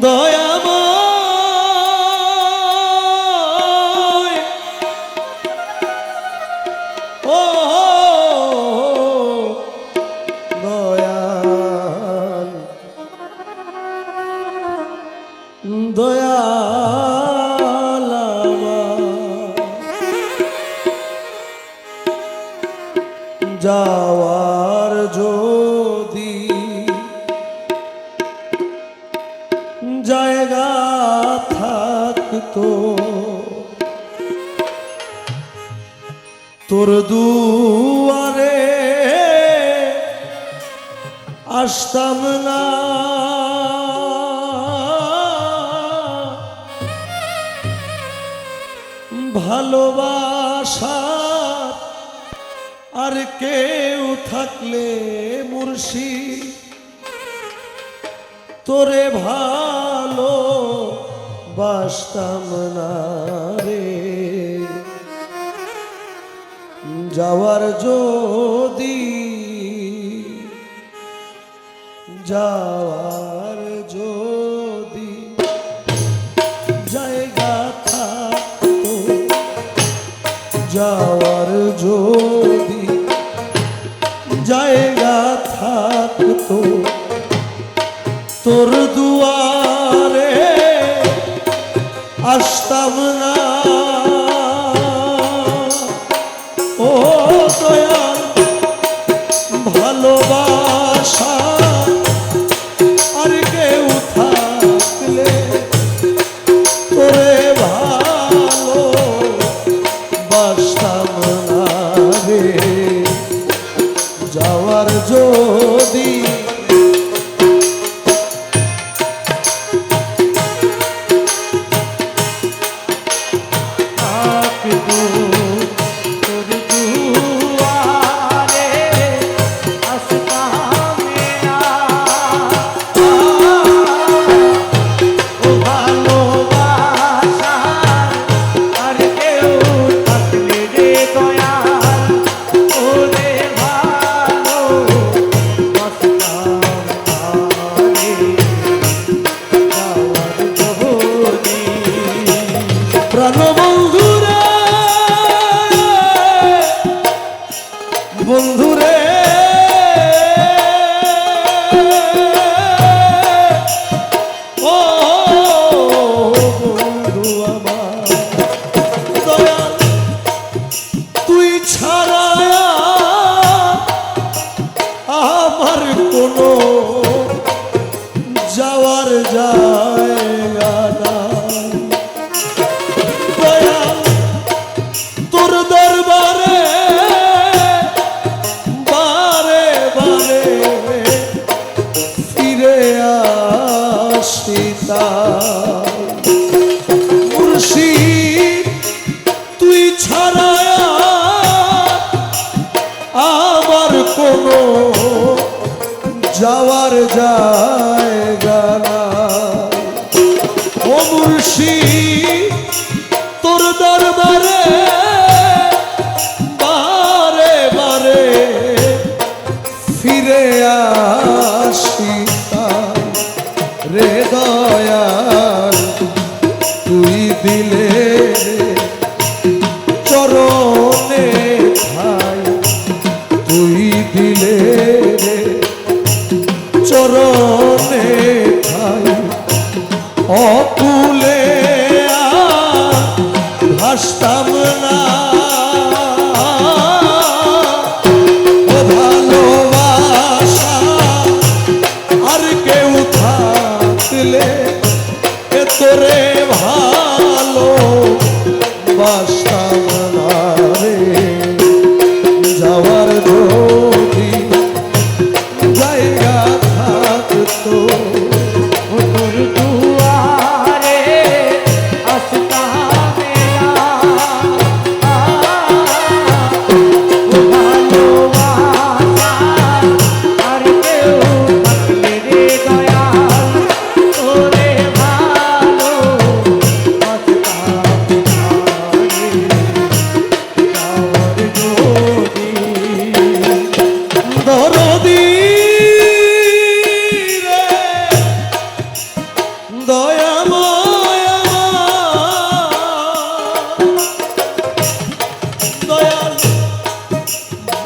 দয়া তো তোর দুয়ারে আসতাম না। ভালোবাসা আর কেউ থাকলে মুর্শি তোরে ভাই বাসতাম না রে। যাওয়ার যদি যাওয়ার যদি জায়গা থাকতো, যাওয়ার যদি জায়গা থাকতো, তোর দুয়া Hasta amanhã. যার জায়গা না অকুলে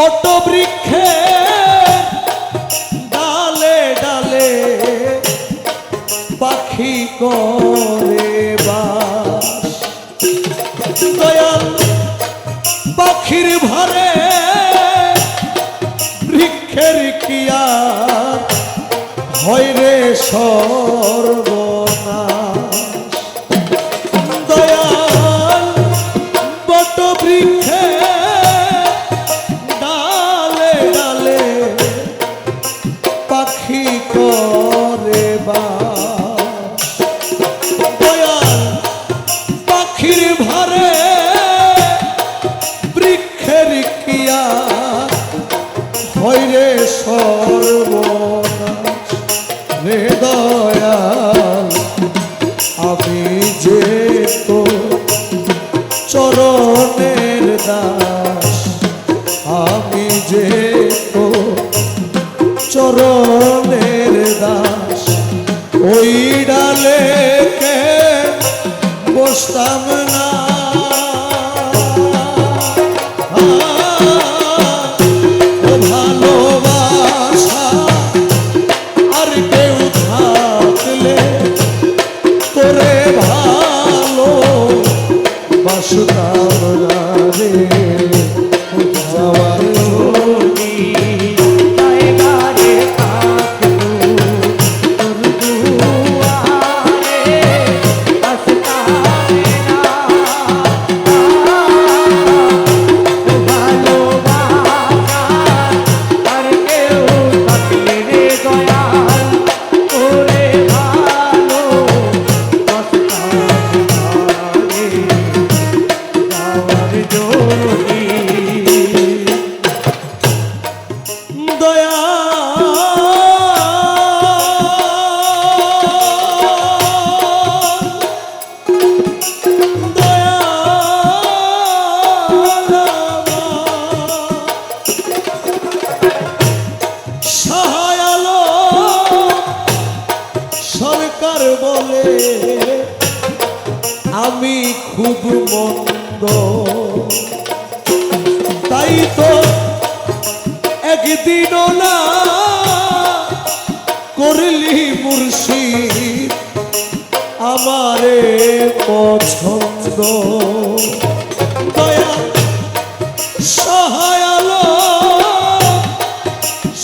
বট বৃক্ষে ডালে ডালে পাখি করে দয়াল পাখির ভরে বৃক্ষের কিয়া হয় রে সর্ব কো gostava. আমি খুব মন্দ। তাই তো একদিনও না করলি মুর্শি আমারে পছন্দ। দয়া, সহায়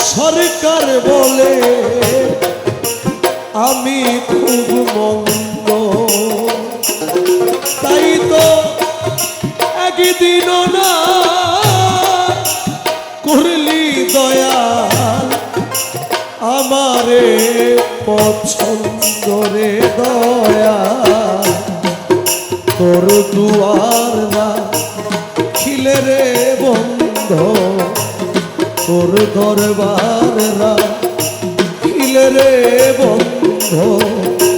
সরকার বলে মঙ্গ তাই তো একদিন না করলি দয়া আমারে দয়া তোর না খিলে রে বন্ধ। তোর দরবার না খিলে রে বন্ধ। soul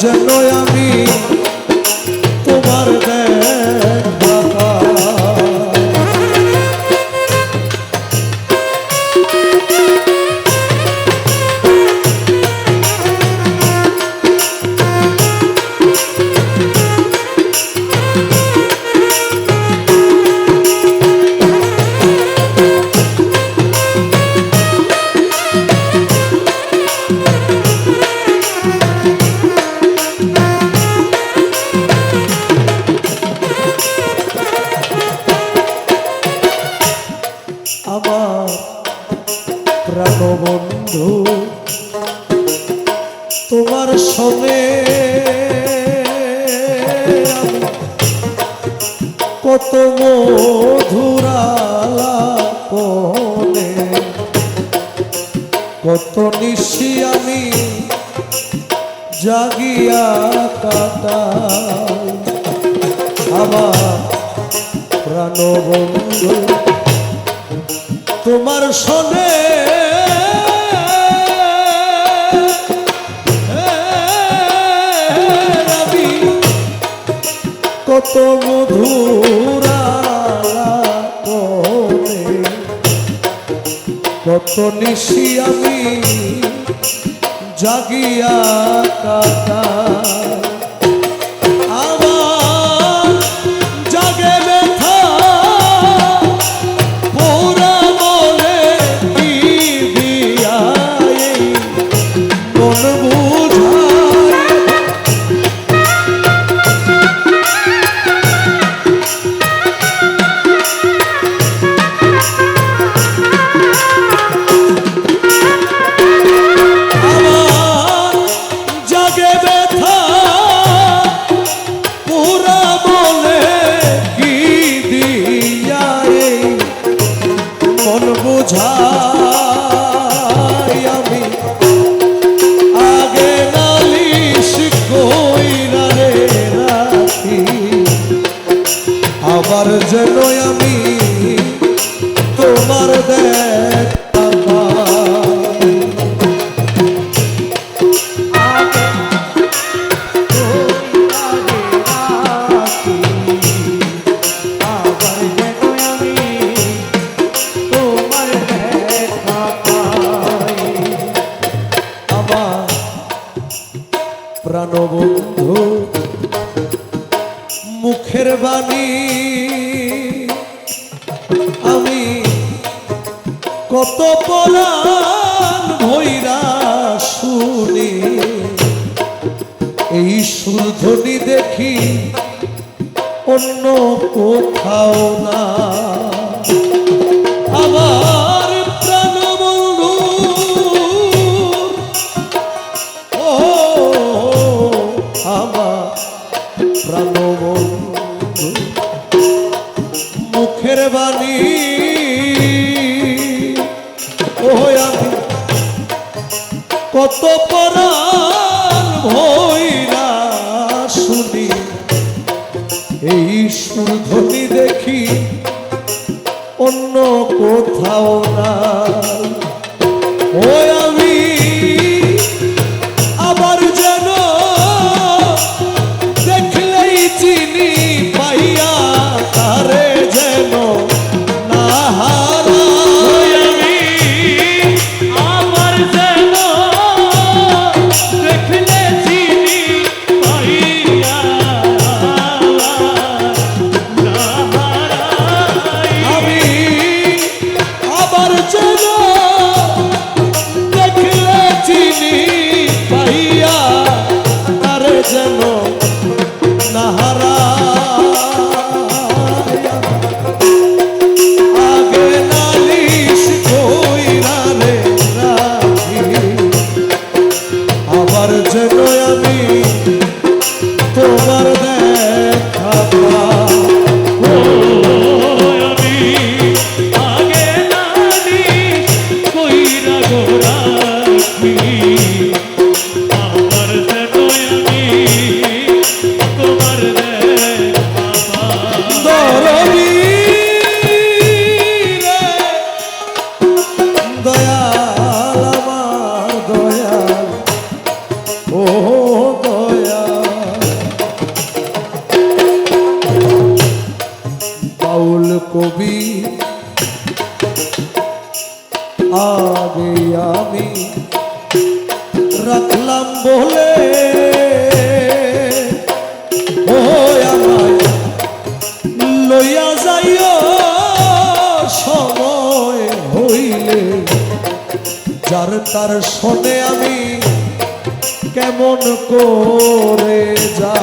যেন আমি হারানো বন্ধু তোমার সনে কত মধুরা কত নিশি আমি জাগিয়া কাটা মুখের বাণী। আমি কত পরাণ ভৈরা শুনি। এই সুরধ্বনি দেখি অন্য কোথাও না। কত পরাণ ভৈরা শুনি। এই সুরধ্বনি দেখি অন্য কোথাও না। তোমার দেয় বাউল কবি। আগে আমি রাখলাম বলে। লইয়া সময় হইলে। যার তার শোনে আমি কেমন করে যা